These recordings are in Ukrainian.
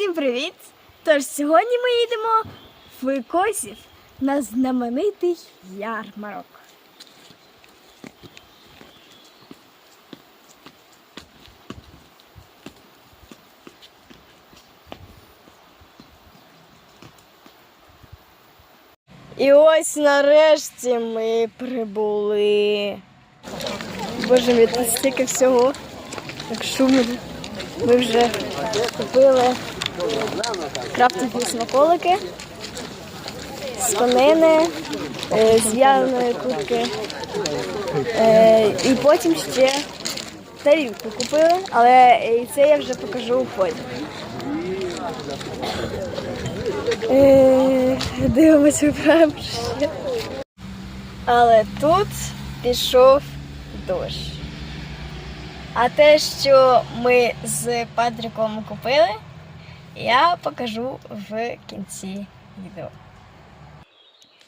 Всім привіт! Тож сьогодні ми їдемо в Косів на знаменитий ярмарок. І ось нарешті ми прибули. Боже мій, тут стільки всього. Так шумно. Ми вже купили крафтові смаколики з конини, е, з в'яленої курки. Е, І потім ще тарілку купили, але і це я вже покажу потім. Е, Дивимося, вибираємо ще. Але тут пішов дощ. А те, що ми з Патріком купили, я покажу в кінці відео.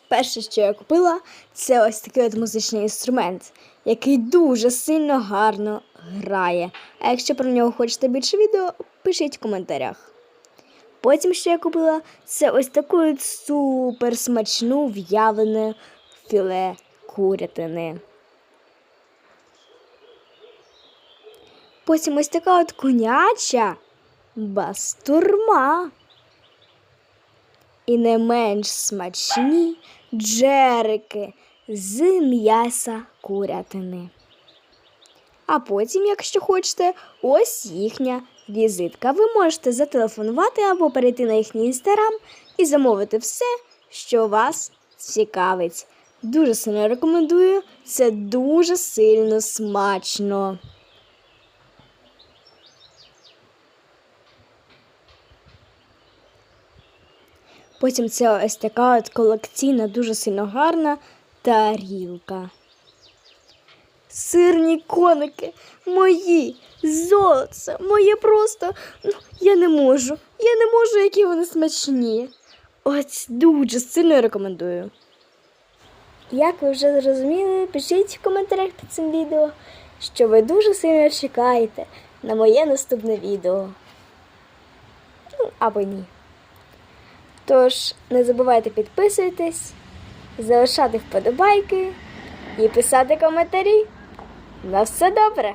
Перше, що я купила, це ось такий от музичний інструмент, який дуже сильно гарно грає. А якщо про нього хочете більше відео, пишіть в коментарях. Потім, що я купила, це ось таку супер смачну в'ялене філе курятини. Потім ось така от коняча бастурма. І не менш смачні джерики з м'яса курятини. А потім, якщо хочете, ось їхня візитка. Ви можете зателефонувати або перейти на їхній інстаграм і замовити все, що вас цікавить. Дуже сильно рекомендую. Це дуже сильно смачно. Потім це ось така от колекційна, дуже сильно гарна тарілка. Сирні коники мої, золоце, моє просто. Ну, я не можу. Я не можу, які вони смачні. Ось дуже сильно рекомендую. Як ви вже зрозуміли, пишіть в коментарях під цим відео, що ви дуже сильно чекаєте на моє наступне відео. Ну, або ні. Тож не забувайте підписуватись, залишати вподобайки і писати коментарі. На все добре!